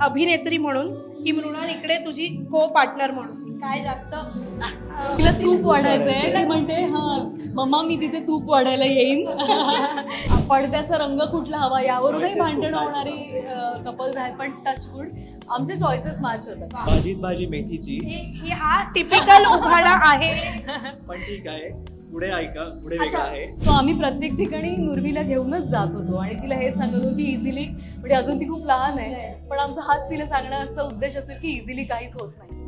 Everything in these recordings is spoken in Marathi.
अभिनेत्री म्हणून की मृणाल इकडे तुझी को पार्टनर म्हणून. काय जास्त? तिला तूप वाढायचंय. ती म्हणते हा मम्मा मी तिथे तूप वाढायला येईन. पडद्याचा रंग कुठला हवा? यावरूनही भांडणं होणारी कपल्स आहेत पण टचवूड आमचे चॉईसेस मॅच होतात. भाजीत भाजी मेथीची. हे हे हा टिपिकल उभाडा आहे. पण ठीक आहे. पुढे ऐका पुढे वेगळं अच्छा. आहे. सो आम्ही प्रत्येक ठिकाणी नुर्वीला घेऊनच जात होतो आणि तिला हेच सांगत होतो की इझिली म्हणजे अजून ती खूप लहान आहे. पण आमचा हाच तिला सांगण्याचा उद्देश असेल की इझिली काहीच होत नाही.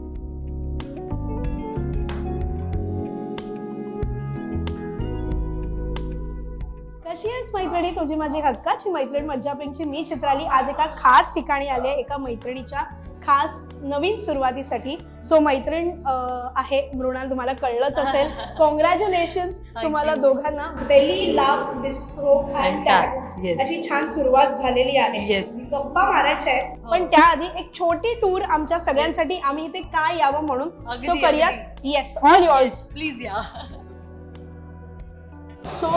कशी आहेस मैत्रिणी? तुझी माझी हक्काची मैत्रीण मज्जापिंगची मी चित्राली. आज एका खास ठिकाणी आली आहे एका मैत्रिणीच्या खास नवीन सुरुवातीसाठी. सो मैत्रीण आहे मृणाल तुम्हाला कळलंच असेल. कॉंग्रॅच्युलेशन तुम्हाला. दोघांना बेली लाव्स बिस्ट्रो. अशी छान सुरुवात झालेली आहे. गप्पा मारायच्या आहेत हो. पण त्याआधी एक छोटी टूर आमच्या सगळ्यांसाठी. आम्ही इथे काय यावं म्हणून? सो करूयात. येस ऑल युअर्स प्लीज या. सो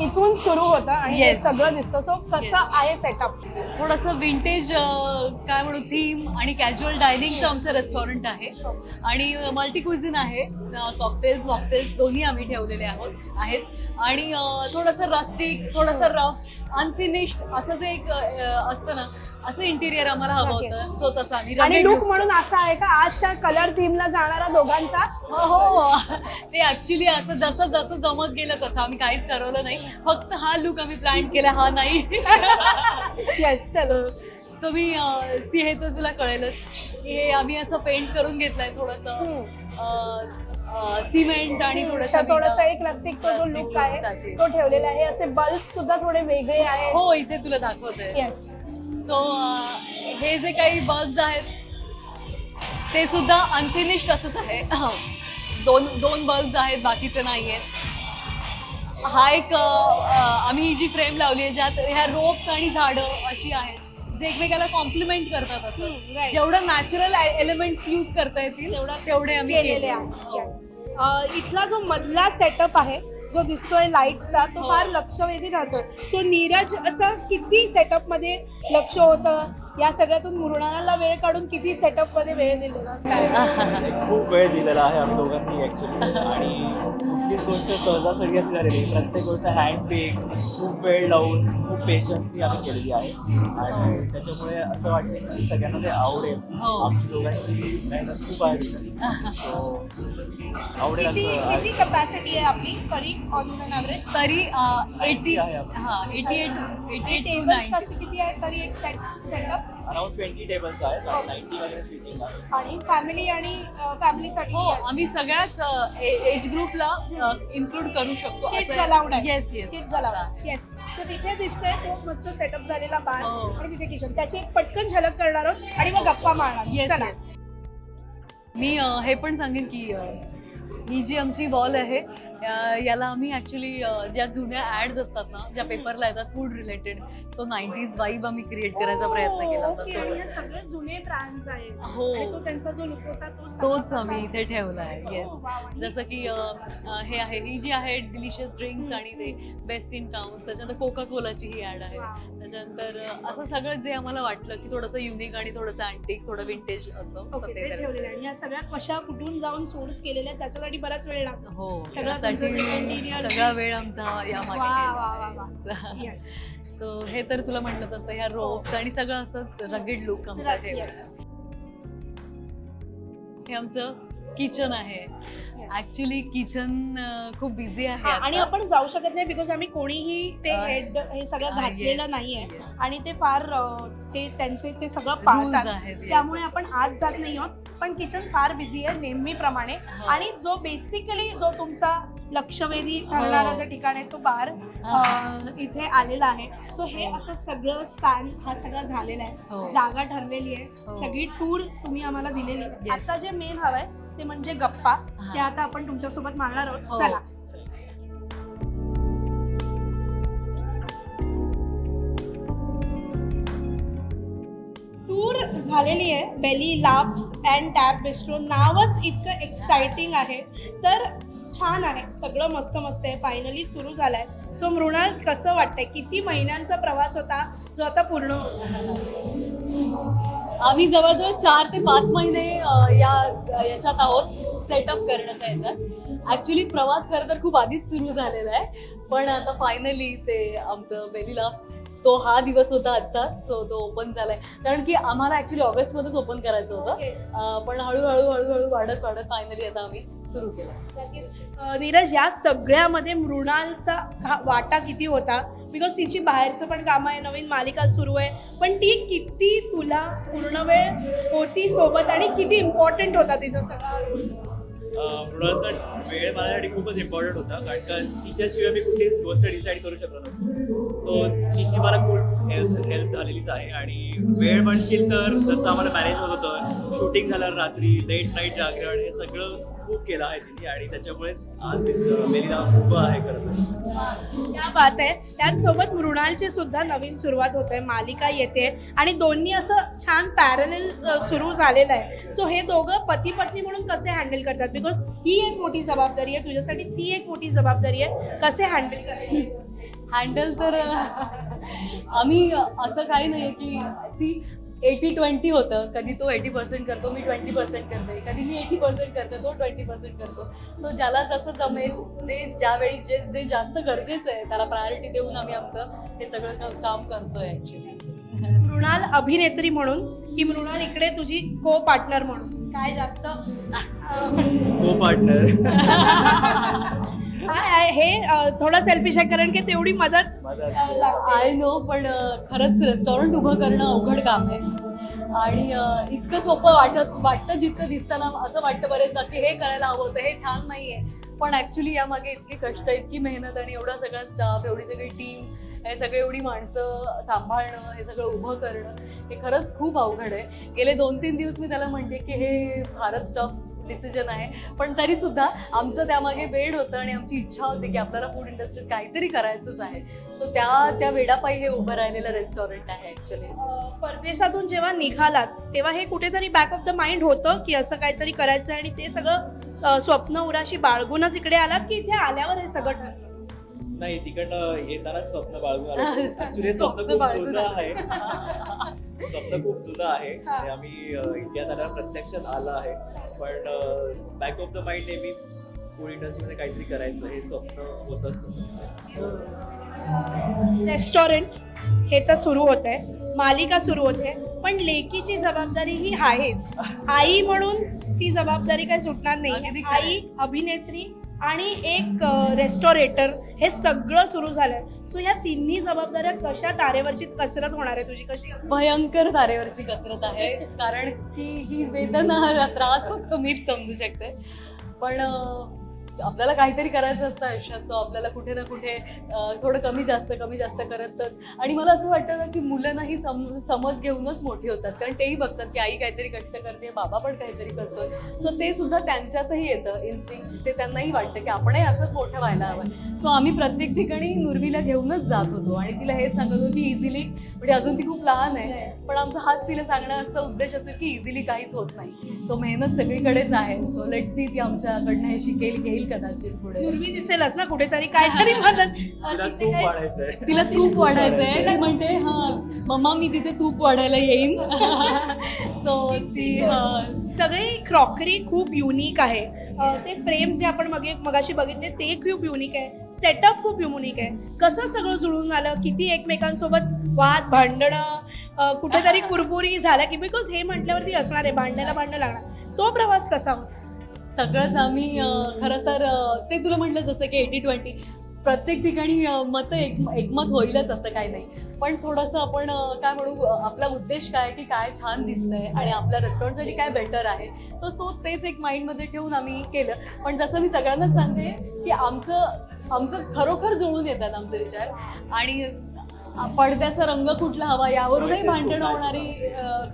इथून सुरू होतं आणि हे Yes. सगळं दिसतं. सो कसं Yes. आहे सेटअप थोडंसं विंटेज काय म्हणू थीम आणि कॅज्युअल डायनिंगचं आमचं रेस्टॉरंट आहे. आणि मल्टी क्विझिन आहे. कॉकटेल्स वॉकटेल्स दोन्ही आम्ही ठेवलेले आहोत आहेत. आणि अं, थोडंसं रस्टिक थोडंसं रफ अनफिनिश्ड असं जे एक अं, असतं ना असं इंटिरियर आम्हाला हवं होतं सो तसं आम्ही आणि लुक म्हणून असा आहे का आजच्या कलर थीमला जाणारा दोघांचा? हो हो. ते ऍक्च्युली असं जसं जसं जमत गेलं तसं आम्ही काहीच ठरवलं नाही. फक्त हा लुक आम्ही प्लॅन केला हा नाही. येस चलो. तर मी सी हे तर तुला कळेलच की हे आम्ही असं पेंट करून घेतलंय थोडस सिमेंट आणि थोडस थोडासा एक तो जो लुक आहे. तो ठेवलेला आहे. असे बल्ब सुद्धा थोडे वेगळे आहेत. हो इथे तुला दाखवते येस सो हे जे काही बल्ब्स आहेत ते सुद्धा अनफिनिश्ड असंच आहे दोन दोन बल्ब्स आहेत बाकीचे नाही आहेत हा एक आम्ही ही जी फ्रेम लावली आहे ज्यात ह्या रोप्स आणि झाडं अशी आहेत जे एकमेकाला कॉम्प्लिमेंट करतात असं. जेवढं नॅचरल एलिमेंट्स यूज करता येतील तेवढं तेवढे आम्ही केलेले केले. आहे हो. इथला जो मधला सेटअप आहे जो दिसतोय लाईटचा तो हो. फार लक्षवेधी राहतोय सो नीरज असं किती सेटअपमध्ये लक्ष होतं या सगळ्यातून मृणाला वेळ काढून किती सेटअपमध्ये वेळ दिलेला काय खूप वेळ दिलेला आहे आम्ही दोघांनी आणि कुठलीच गोष्ट सहजासहजी अशी झालेली नाही. प्रत्येक गोष्ट हँड पेक खूप वेळ लावून खूप पेशन्सनी आम्ही केलेली आहे. आणि त्याच्यामुळे असं वाटतं की सगळ्यांना ते आवडेल. हो. आमची दोघांची मेहनत खूप आहे. So, आवडेल किती असं किती कपॅसिटी आहे आपली? तरी ऑन ॲव्हरेज तरी एटी आहे आपलं. हा eighty eight eighty eight two tables nine कसे किती आहे तरी एक set setup around twenty tables आहेत नाईन्टी वगैरे सिटिंग आहे. आणि फॅमिली आणि फॅमिलीसाठी हो आम्ही सगळ्याच एज ग्रुपला इन्क्लूड करू शकतो किड्स अलाउड आहे. Yes yes kids allowed yes तर तिथे दिसतोय खूप मस्त सेटअप झालेला बार हो. आणि तिथे किचन त्याची एक पटकन झलक करणार आहोत आणि मग गप्पा मारणार येस चला. मी हे पण सांगेन की ही जी आमची वॉल आहे याला आम्ही ऍक्च्युली ज्या जुन्या ऍड्स असतात ना ज्या पेपरला येतात food related so nineties vibe आम्ही क्रिएट करायचा प्रयत्न केला होता हे सो सगळे जुने ब्रँड्स आहेत. हो. तो त्यांचा जो लुक होता तोच आम्ही. इथे ठेवला आहे हो, येस आणि जसं की हे आहे ही जी आहे डिलिशियस ड्रिंक्स आणि ते बेस्ट इन टाउन त्याच्यानंतर कोका कोलाची ही ऍड आहे. त्याच्यानंतर असं सगळं जे आम्हाला वाटलं की थोडंसं युनिक आणि थोडंसं अँटिक थोडं विंटेज असं ते ठेवलेलं आणि या सगळ्या कशा कुठून जाऊन सोर्स केलेल्या त्याच्यासाठी बराच वेळ लागतो. हो सगळं interior- सगळा वेळ आमचा या मागे सो हे तर तुला म्हटलं तसं ह्या रोप्स आणि सगळं असंच रगेड लुक आमचा. हे आमचं किचन आहे. ऍक्च्युली किचन खूप बिझी आहे आणि. आपण जाऊ शकत नाही बिकॉज आम्ही कोणीही ते हेड हे सगळं घातलेलं नाहीये. आणि ते फार ते त्यांचे ते सगळं पाळतात. त्यामुळे आपण आज जात नाही आहोत. पण किचन फार बिझी आहे नेहमीप्रमाणे. हो. आणि जो बेसिकली जो तुमचा लक्षवेधी ठरणारा हो. जो ठिकाण आहे तो बार इथे आलेला आहे सो हे असं सगळं स्पॅन हा सगळा झालेला हो. आहे जागा ठरलेली आहे हो. सगळी टूर तुम्ही आम्हाला दिलेली आहे. आता जे मेन हवंय ते म्हणजे गप्पा हा. ते आता आपण तुमच्यासोबत मारणार आहोत हो. चला टूर झालेली आहे belly laps and tap bistro नावच इतकं एक्साइटिंग आहे तर छान आहे. सगळं मस्त मस्त आहे. फायनली सुरू झालाय. सो मृणाल कसं वाटतंय? किती महिन्यांचा प्रवास होता जो आता पूर्ण आम्ही जवळजवळ चार ते पाच महिने या याच्यात आहोत. सेटअप करण्याच्या याच्यात. ऍक्च्युली प्रवास खरं तर खूप आधीच सुरू झालेला आहे. पण आता फायनली ते आमचं बेली लाव्स तो हा दिवस होता आजचा. सो तो ओपन झालाय. कारण की आम्हाला ऍक्च्युली ऑगस्टमध्येच ओपन करायचं होतं. पण हळूहळू हळूहळू वाढत वाढत फायनली आता आम्ही सुरू केलं. नीरज या सगळ्यामध्ये मृणालचा वाटा किती होता? बिकॉज तिची बाहेरचं पण काम आहे नवीन मालिका सुरू आहे. पण ती किती तुला पूर्ण वेळ होती सोबत आणि किती इम्पॉर्टंट होता तिचा सगळा मृणालचा वेळ माझ्यासाठी खूपच इम्पॉर्टंट होता. कारण का तिच्याशिवाय मी कुठलीच गोष्ट डिसाईड करू शकलो नसतो. सो तिची मला खूप हेल्प हेल्प झालेलीच आहे. आणि वेळ म्हणशील तर जसं आम्हाला मॅनेज होत होतं शूटिंग झालं रात्री लेट नाईट जागरण हे सगळं खूप केलं आहे तिने आणि त्याच्यामुळे आज मी मेरी उभं आहे खरं क्या बात आहे. त्याचसोबत मृणालची सुद्धा नवीन सुरुवात होते मालिका येते आणि दोन्ही असं छान पॅरल सुरू झालेलं आहे. सो हे दोघं पती पत्नी म्हणून कसे हँडल करतात? बिकॉज ही एक मोठी जबाबदारी आहे तुझ्यासाठी ती एक मोठी जबाबदारी आहे. कसे हँडल करतात? हँडल तर आम्ही असं काही नाही की सी एटी ट्वेंटी होतं. कधी तो एटी पर्सेंट करतो मी ट्वेंटी पर्सेंट करते. कधी मी एटी पर्सेंट करते तो ट्वेंटी पर्सेंट करतो. सो ज्याला जसं जमेल जे ज्यावेळी जे जे जास्त गरजेचं आहे त्याला प्रायोरिटी देऊन आम्ही आमचं हे सगळं क- काम करतोय ॲक्च्युली मृणाल अभिनेत्री म्हणून की मृणाल इकडे तुझी को पार्टनर म्हणून? काय जास्त? को पार्टनर काय हे? थोडा सेल्फिश आहे कारण की तेवढी मदत आय नो पण खरंच रेस्टॉरंट उभं करणं अवघड काम आहे. आणि इतकं सोपं वाटत वाटतं जितकं दिसताना असं वाटतं बरेचदा की हे करायला हवं होतं हे छान नाहीये. पण ऍक्च्युली यामागे इतके कष्ट इतकी मेहनत आणि एवढा सगळा स्टाफ एवढी सगळी टीम हे सगळे एवढी माणसं सांभाळणं हे सगळं उभं करणं हे खरंच खूप अवघड आहे. गेले दोन तीन दिवस मी त्याला म्हणते की हे फारच टफ डिसिजन आहे. पण तरी सुद्धा आमचं त्यामागे वेळ होतं आणि आमची इच्छा होती की आपल्याला फूड इंडस्ट्रीत काहीतरी करायचंच आहे. सो त्या त्या वेडापायी हे उभं राहिलेलं रेस्टॉरंट आहे ऍक्च्युली परदेशातून जेव्हा निघालात तेव्हा हे कुठेतरी बॅक ऑफ द माइंड होतं की असं काहीतरी करायचं आणि ते सगळं स्वप्न उराशी बाळगूनच इकडे आलात की इथे आल्यावर हे सगळं ठरलं? नाही तिकडनं येतानाच स्वप्न बाळगून आलो. स्वप्न खूप जुनं. आहे. स्वप्न खूप जुनं आहे. हा. आणि आम्ही इंडियात आल्यावर प्रत्यक्षात आलं आहे. पण बॅक ऑफ द माइंड नेहमी फूड इंडस्ट्रीमध्ये काहीतरी करायचं हे स्वप्न होतच रेस्टॉरंट हे तर सुरू होत आहे मालिका सुरू होते पण लेकीची जबाबदारी ही आहेच. आई म्हणून ती जबाबदारी काही सुटणार नाही. आई अभिनेत्री आणि एक रेस्टॉरेटर हे सगळं सुरू झालंय. सो या तिन्ही जबाबदाऱ्या कशा तारेवरची कसरत होणार आहे तुझी? कशी? भयंकर तारेवरची कसरत आहे. कारण की ही वेदना हा त्रास फक्त मीच समजू शकते. पण आपल्याला काहीतरी करायचं असतं आयुष्यात सो आपल्याला कुठे ना कुठे थोडं कमी जास्त कमी जास्त करतच आणि मला असं वाटतं ना की मुलांनाही सम समज घेऊनच मोठी होतात. कारण तेही बघतात की आई काहीतरी कष्ट करते बाबा पण काहीतरी करतोय. सो ते सुद्धा त्यांच्यातही येतं. इन्स्टिंग ते त्यांनाही वाटतं की आपणही असंच मोठं व्हायला हवं. सो आम्ही प्रत्येक ठिकाणी नुर्वीला घेऊनच जात होतो. आणि तिला हेच सांगत होतो की इझिली म्हणजे अजून ती खूप लहान आहे. पण आमचा हाच तिला सांगण्याचा उद्देश असेल की इझिली काहीच होत नाही. सो मेहनत सगळीकडेच आहे. सो लेट सी ती आमच्याकडनं हे शिकेल घेईल कदाचित पुढे. पूर्वी दिसेलच ना कुठेतरी काहीतरी मदत. तिला तिचे तूप वाढायचंय. तिला तूप वाढायचंय. ती म्हणते हा मम्मा मी तिथे तूप वाढायला येईन. सो ती हा, सगळी क्रॉकरी खूप युनिक आहे. अं, ते फ्रेम जे आपण मगे मगाशी बघितले ते खूप युनिक आहे. सेटअप खूप युनिक आहे. कसं सगळं जुळून आलं? किती एकमेकांसोबत वाद भांडणं अं, कुठेतरी कुरबुरी झाल्या की बिकॉज हे म्हटल्यावरती असणार आहे. भांडायला भांडणं लागणार. तो प्रवास कसा होता? सगळंच आम्ही खरं तर ते तुला म्हटलं जसं की एटी ट्वेंटी प्रत्येक ठिकाणी मतं एक एकमत होईलच असं काही नाही. पण थोडंसं आपण काय म्हणू आपला उद्देश काय की काय छान दिसतंय आणि आपल्या रेस्टॉरंटसाठी काय बेटर आहे तर सो तेच एक माइंडमध्ये ठेवून आम्ही केलं. पण जसं मी सगळ्यांनाच सांगते की आमचं आमचं खरोखर जुळून येतात आमचे विचार. आणि पडद्याचा रंग कुठला हवा यावरूनही भांडणं होणारी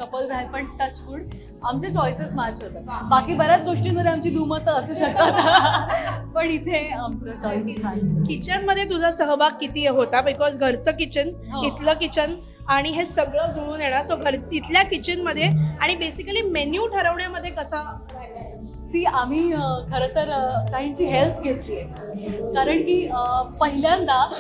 कपल्स आहेत पण टचवूड आमचे चॉईसेस मॅच होतात. बाकी बऱ्याच गोष्टींमध्ये आमची दुमतं असू शकतात. पण इथे आमचं चॉईसेस मॅच किचनमध्ये तुझा सहभाग किती होता? बिकॉज घरचं किचन हो. इथलं किचन आणि हे सगळं जुळून येणार. सो घर तिथल्या किचनमध्ये आणि बेसिकली मेन्यू ठरवण्यामध्ये कसा सी आम्ही खरं तर काहींची हेल्प घेतली आहे कारण की पहिल्यांदा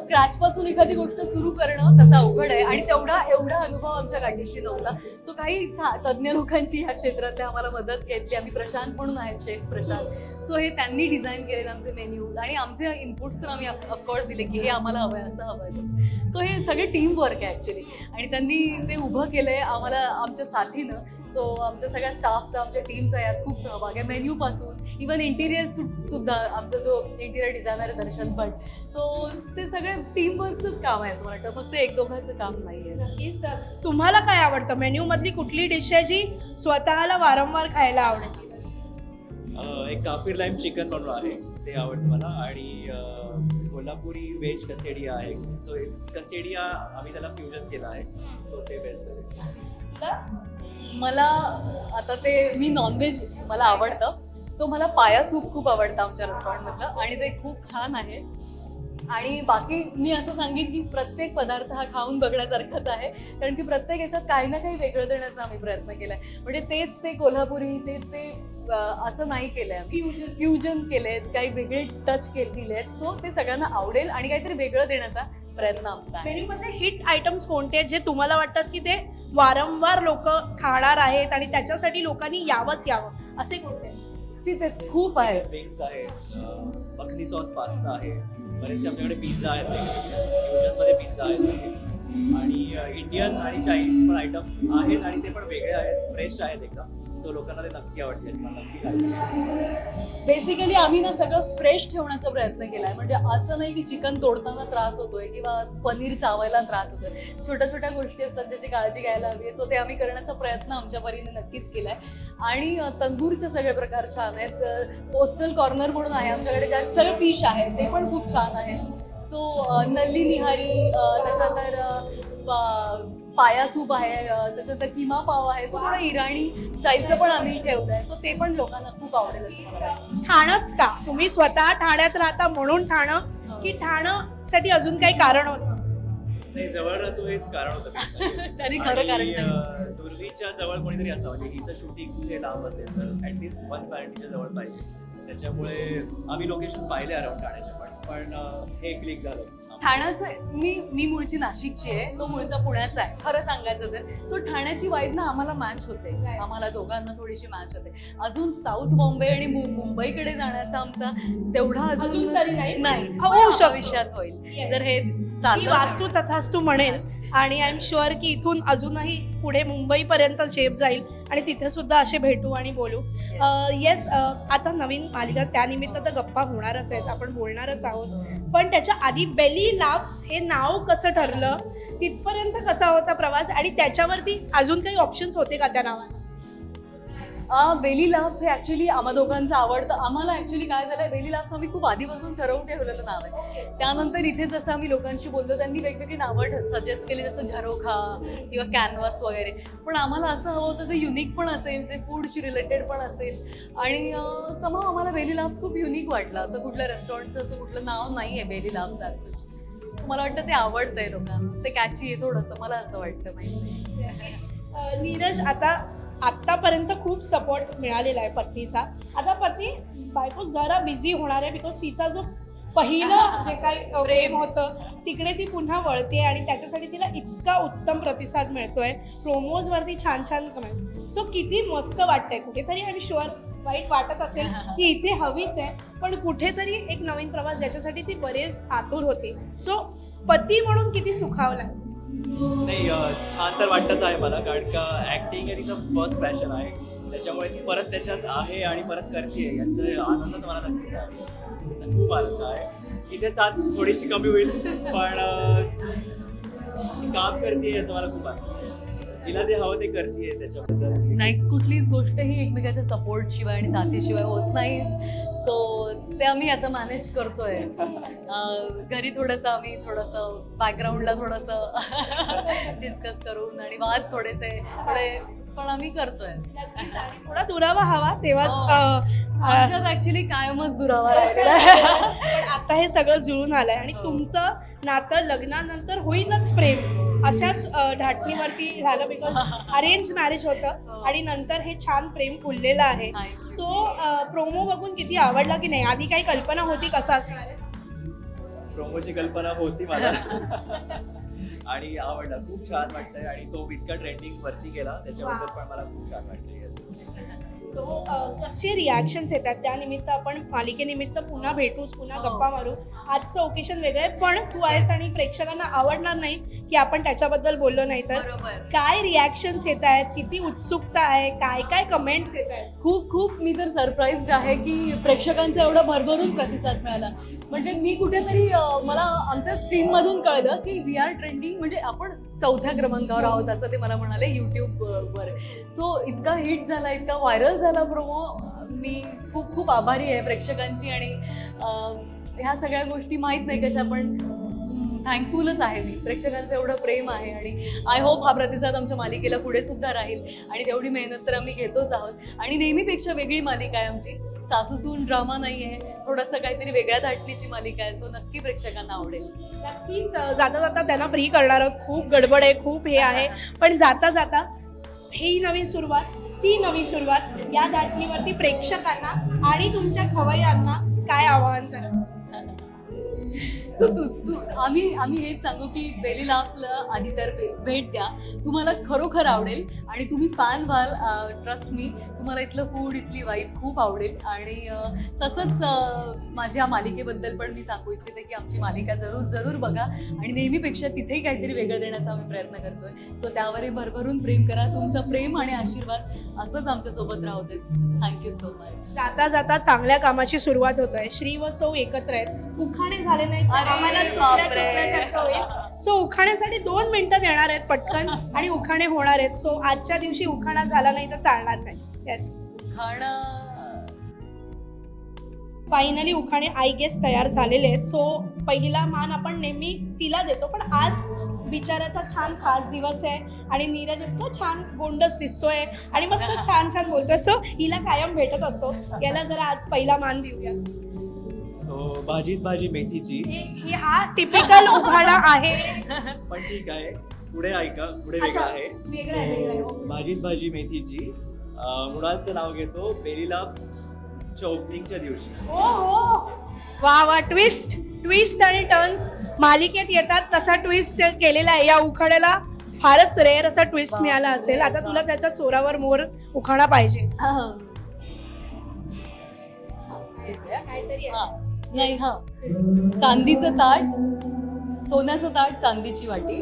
स्क्रॅच पासून एखादी गोष्ट सुरू करणं तसं अवघड आहे आणि तेवढा एवढा अनुभव आमच्या गाठीशी नव्हता. सो काही छा- तज्ज्ञ लोकांची ह्या क्षेत्रातले आम्हाला मदत घेतली. आम्ही प्रशांत म्हणून आहेत शेफ प्रशांत. सो हे त्यांनी डिझाईन केलेले आमचे मेन्यू आणि आमचे इनपुट्स तर आम्ही ऑफकोर्स दिले की हे आम्हाला हवं आहे असं हवं आहे तसं. सो हे सगळे टीम वर्क आहे ॲक्च्युली आणि त्यांनी ते उभं केलं आहे आम्हाला आमच्या साथीनं. सो आमच्या सगळ्या स्टाफचा आमच्या टीमचा यात खूप सहभाग आहे. मेन्यूपासून इवन इंटिरियर सुद्धा आमचा जो इंटिरियर डिझायनर आहे दर्शन भट सो ते सगळं टीमवर्कचंच काम आहे असं मला वाटतं. फक्त एक दोघांचं काम नाही आहे नक्कीच सर. तुम्हाला काय आवडतं? मेन्यू मधली कुठली डिश आहे जी स्वतःला वारंवार खायला आवडेल अं, एक काफिर लाईम चिकन म्हणून आहे. ते आवडतं मला. आणि कोल्हापुरी व्हेज कसेडिया आहे. सो इट्स कसेडिया आम्ही त्याला फ्युजन केलं आहे. सो ते बेस्ट आहे. मला आता ते मी नॉनव्हेज मला आवडतं. सो मला पाया सूप खूप आवडतं आमच्या रेस्टॉरंटमधलं आणि ते खूप छान आहे. आणि बाकी मी असं सांगेन की प्रत्येक पदार्थ हा खाऊन बघण्यासारखाच आहे. कारण की प्रत्येक याच्यात काही ना काही वेगळं देण्याचा आम्ही प्रयत्न केलाय. म्हणजे तेच ते कोल्हापुरी तेच ते असं नाही केलंय आम्ही. फ्युजन केलेत काही वेगळे टच केले दिलेत. सो ते सगळ्यांना आवडेल आणि काहीतरी वेगळं देण्याचा प्रयत्न आमचा आहे. मेन्यू मधले हिट आयटम्स कोणते आहेत जे तुम्हाला वाटतात की ते वारंवार लोक खाणार आहेत आणि त्याच्यासाठी लोकांनी यावंच यावं? असे कोणते सी ते खूप आहे. विंग्स आहेत मखनी सॉस पास्ता आहे बरेचसे आमच्याकडे पिझ्झा आहेत. फ्युजनमध्ये पिझ्झा आहेत. आणि इंडियन आणि चायनीज पण आयटम्स आहेत आणि ते पण वेगळे आहेत फ्रेश आहेत एकदम. सो लोकांना ते नक्की आवडते. बेसिकली आम्ही ना सगळं फ्रेश ठेवण्याचा प्रयत्न केलाय. म्हणजे असं नाही की चिकन तोडताना त्रास होतोय किंवा पनीर चावायला त्रास होतोय. छोट्या छोट्या गोष्टी असतात ज्याची काळजी घ्यायला हवी. सो ते आम्ही करण्याचा प्रयत्न आमच्या परीने नक्कीच केलाय. आणि तंदूरचे सगळे प्रकार छान आहेत. पोस्टल कॉर्नर म्हणून आहे आमच्याकडे ज्यात सगळं फिश आहे ते पण खूप छान आहे सो नल्ली निहारी त्याच्यानंतर पाया सूप आहे त्याच्यानंतर किमा पाव आहे सो थोडं इराणी स्टाईलचं पण आम्ही ठेवलंय. सो ते पण लोकांना खूप आवडेल असं मला वाटतं. ठाणंच का? तुम्ही स्वतः ठाण्यात राहता म्हणून ठाणं की ठाणं साठी अजून काही कारण होतं? नाही जवळ राहतो हेच कारण होतं. त्यांनी खरं कारण आणि, सांगितलं. अं, दुर्वीच्या जवळ कोणीतरी असावं म्हणजे हिचं शूटिंग कुठे लांब असेल तर ऍटलीस्ट वन पॅरेंटीच्या जवळ पाहिजे. त्याच्यामुळे आम्ही लोकेशन पाहिले अराउंड ठाण्याचे पण पण अं, हे क्लिक झालं. ठाण्याचं मी मी मूळची नाशिकची आहे तो मूळचा पुण्याचा आहे खरं सांगायचं तर सो ठाण्याची वाईब ना आम्हाला मॅच होते. आम्हाला दोघांना थोडीशी मॅच होते अजून साऊथ बॉम्बे आणि मुंबईकडे जाण्याचा आमचा तेवढा अजून अजून तरी नाही. नाही हो, होईल. जर हे चाललं वास्तू तथास्तू म्हणेल आणि आय एम शुअर की इथून अजूनही पुढे मुंबईपर्यंत शेप जाईल. आणि तिथे सुद्धा असे भेटू आणि बोलू. येस आता नवीन मालिका त्यानिमित्त तर गप्पा होणारच आहेत. आपण बोलणारच आहोत. पण त्याच्या आधी बेली लाव्स हे नाव कसं ठरलं? तिथपर्यंत कसा होता प्रवास? आणि त्याच्यावरती अजून काही ऑप्शन्स होते का त्या नावाला बेली लाव्स हे ॲक्च्युली आम्हा दोघांचं आवडतं. आम्हाला ॲक्च्युली काय झालंय बेली लाव्स आम्ही खूप आधीपासून ठरवून ठेवलेलं नाव आहे. त्यानंतर इथे जसं आम्ही लोकांशी बोललो त्यांनी वेगवेगळी नावं सजेस्ट केली जसं झरोखा किंवा कॅनव्हास वगैरे. पण आम्हाला असं हवं होतं जे युनिक पण असेल जे फूडशी रिलेटेड पण असेल. आणि सम आम्हाला बेली लाव्स खूप युनिक वाटलं. असं कुठल्या रेस्टॉरंटचं असं कुठलं नाव नाही आहे बेली लाव्स सो मला वाटतं ते आवडतंय लोकांना. ते कॅची आहे थोडंसं मला असं वाटतं माहिती नीरज आता आत्तापर्यंत खूप सपोर्ट मिळालेला आहे पत्नीचा. आता पत्नी बायको जरा बिझी होणार आहे बिकॉज तिचा जो पहिलं जे काही प्रेम होतं तिकडे ती पुन्हा वळते आणि त्याच्यासाठी तिला इतका उत्तम प्रतिसाद मिळतोय. प्रोमोजवरती छान छान कमेंट्स सो किती मस्त वाटतंय. कुठेतरी आय एम शुअर वाईट वाटत असेल की इथे हवीच आहे पण कुठेतरी एक नवीन प्रवास ज्याच्यासाठी ती बरेच आतुर होती. सो पती म्हणून किती सुखावलाय नाही छान तर वाटतच आहे मला कारण का ऍक्टिंग हे तिचं फर्स्ट पॅशन आहे. त्याच्यामुळे ती परत त्याच्यात आहे आणि परत करते. याचा आनंद तुम्हाला मला नक्कीच आहे. खूप आनंद आहे. इथे साथ थोडीशी कमी होईल पण ती काम करते याचा मला खूप आनंद तिला जे हवं ते करते त्याच्याबद्दल. नाही कुठलीच गोष्ट ही एकमेकाच्या सपोर्ट शिवाय आणि साथीशिवाय होत नाही सो ते आम्ही आता मॅनेज करतोय. घरी थोडंसं आम्ही थोडंसं बॅकग्राऊंडला थोडंसं डिस्कस करून आणि वाद थोडेसे थोडे पण आम्ही करतोय. थोडा दुरावा हवा तेव्हाच हो. आमच्यात ऍक्च्युली कायमच दुरावा राहिलेला आता हे सगळं जुळून आलंय. आणि तुमचं नातं लग्नानंतर होईलच प्रेम. अशाच अ, धाटणीवरती झालं बिकॉज अरेंज मॅरेज होतं आणि नंतर हे छान प्रेम फुललेलं आहे. सो प्रोमो बघून किती आवडला की नाही? आधी काही कल्पना होती कसं असणार आहे? प्रोमोची कल्पना होती मला. आणि आवडला. खूप छान वाटतंय. आणि तो इतका ट्रेंडिंग वरती गेला. त्याच्याबद्दल पण मला खूप छान वाटतंय. सो कसे रिॲक्शन्स येतात त्यानिमित्त आपण मालिकेनिमित्त पुन्हा भेटूच पुन्हा हो. गप्पा मारू. आजचं ओकेशन वेगळं आहे पण तू आहेस आणि प्रेक्षकांना आवडणार नाही की आपण त्याच्याबद्दल बोललो नाही तर. काय रिॲक्शन्स येत आहेत? किती उत्सुकता आहे? काय काय कमेंट्स येत आहेत? खूप खूप मी तर सरप्राईज्ड आहे की प्रेक्षकांचा एवढा भरभरून प्रतिसाद मिळाला. म्हणजे मी कुठेतरी मला आमच्या स्ट्रीम मधून कळलं की वी आर ट्रेंडिंग म्हणजे आपण चौथ्या क्रमांकावर आहोत असं ते मला म्हणाले युट्यूब वर. सो इतका हिट झाला इतका व्हायरल झाला प्रोमो मी खूप खूप आभारी आहे प्रेक्षकांची आणि ह्या सगळ्या गोष्टी माहीत नाही कशा पण थँकफुलच आहे मी. प्रेक्षकांचं एवढं प्रेम आहे आणि आय होप हा प्रतिसाद आमच्या मालिकेला पुढे सुद्धा राहील आणि तेवढी मेहनत तर आम्ही घेतोच आहोत. आणि नेहमीपेक्षा वेगळी मालिका आहे आमची. सासूसून ड्रामा नाही आहे. थोडंसं काहीतरी वेगळ्या धाटणीची मालिका आहे सो नक्की प्रेक्षकांना आवडेल. नक्कीच जाता जाता त्यांना फ्री करणार आहोत. खूप गडबड आहे खूप हे आहे. पण जाता जाता ही नवीन सुरुवात ती नवी सुरुवात या धाटणीवरती प्रेक्षकांना आणि तुमच्या खवय्यांना काय आवाहन करा तू तू तू आम्ही आम्ही हेच सांगू की बेली असलं आधी तर भेट द्या. तुम्हाला खरोखर आवडेल आणि तुम्ही फॅन व्हाल ट्रस्ट मी तुम्हाला इथलं फूड इथली वाईब खूप आवडेल. आणि तसंच माझ्या मालिकेबद्दल पण मी सांगू इच्छिते की आमची मालिका जरूर जरूर बघा. आणि नेहमीपेक्षा तिथेही काहीतरी वेगळं देण्याचा आम्ही प्रयत्न करतोय. सो त्यावरही भरभरून प्रेम करा. तुमचं प्रेम आणि आशीर्वाद असंच आमच्यासोबत राहू देत थँक्यू सो मच जाता जाता चांगल्या कामाची सुरुवात होत आहे श्री व सौ एकत्र आहेत. उखाणे झाले नाही सो उखाण्यासाठी दोन मिनिटं देणार आहेत पटकन आणि उखाणे होणार आहेत. सो आजच्या दिवशी उखाणा झाला नाही तर चालणार नाही. येस खाणं फायनली उखाणे आय गेस तयार झालेले आहेत. सो पहिला मान आपण नेहमी तिला देतो. पण आज बिचाराचा छान खास दिवस आहे. आणि नीरज इतकं छान गोंडस दिसतोय. आणि मस्त छान छान बोलतोय. सो हिला कायम भेटत असतो याला जरा आज पहिला मान देऊया. सो भाजीत भाजी मेथीची. हे- टिपिकल उखाणा आहे. पण ठीक आहे. पुढे ऐका. पुढे अच्छा, वेगळं आहे. वेगळं आहे, वेगळं आहे. So, भाजीत भाजी मेथीची. अं, मृणालचं नाव घेतो बेली च्या ओपनिंगच्या दिवशी. हो हो वा वा ट्विस्ट ट्विस्ट आणि टर्न्स मालिकेत येतात तसा ट्विस्ट केलेला आहे. या उखाण्याला फारच रेअर असा ट्विस्ट. मिळाला असेल. आता तुला त्याच्या चोरावर मोर उखाणा पाहिजे. हा. नाही हा. चांदीचं ताट सोन्याचं ताट चांदीची वाटी.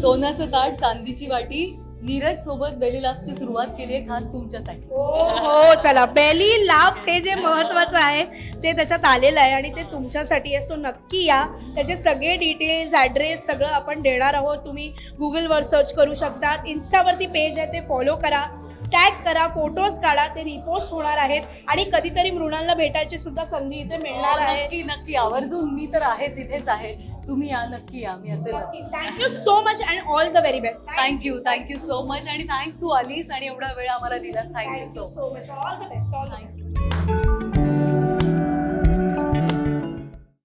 सोन्याचं ताट चांदीची वाटी नीरज सोबत बेलीलासची सुरुवात केली आहे खास तुमच्यासाठी. हो हो चला. बेली लाव्स हे जे महत्वाचं आहे ते त्याच्यात आलेलं आहे आणि ते तुमच्यासाठी आहे. सो नक्की या. त्याचे सगळे डिटेल्स ॲड्रेस सगळं आपण देणार आहोत. तुम्ही गुगलवर सर्च करू शकतात. इन्स्टावरती पेज आहे ते फॉलो करा. टॅग करा फोटोज काढा ते रिपोस्ट होणार आहेत. आणि कधीतरी मृणालला भेटायची सुद्धा संधी इथे मिळणार आहे. हो, नक्की नक्की. आवर्जून मी तर आहेच इथेच आहे. तुम्ही या नक्की या. मी असेल thank you so much and all the very best thank you thank you so much आणि थँक्स टू अलीस आणि एवढा वेळ आम्हाला दिलास. Thank you so so much all the best all thank you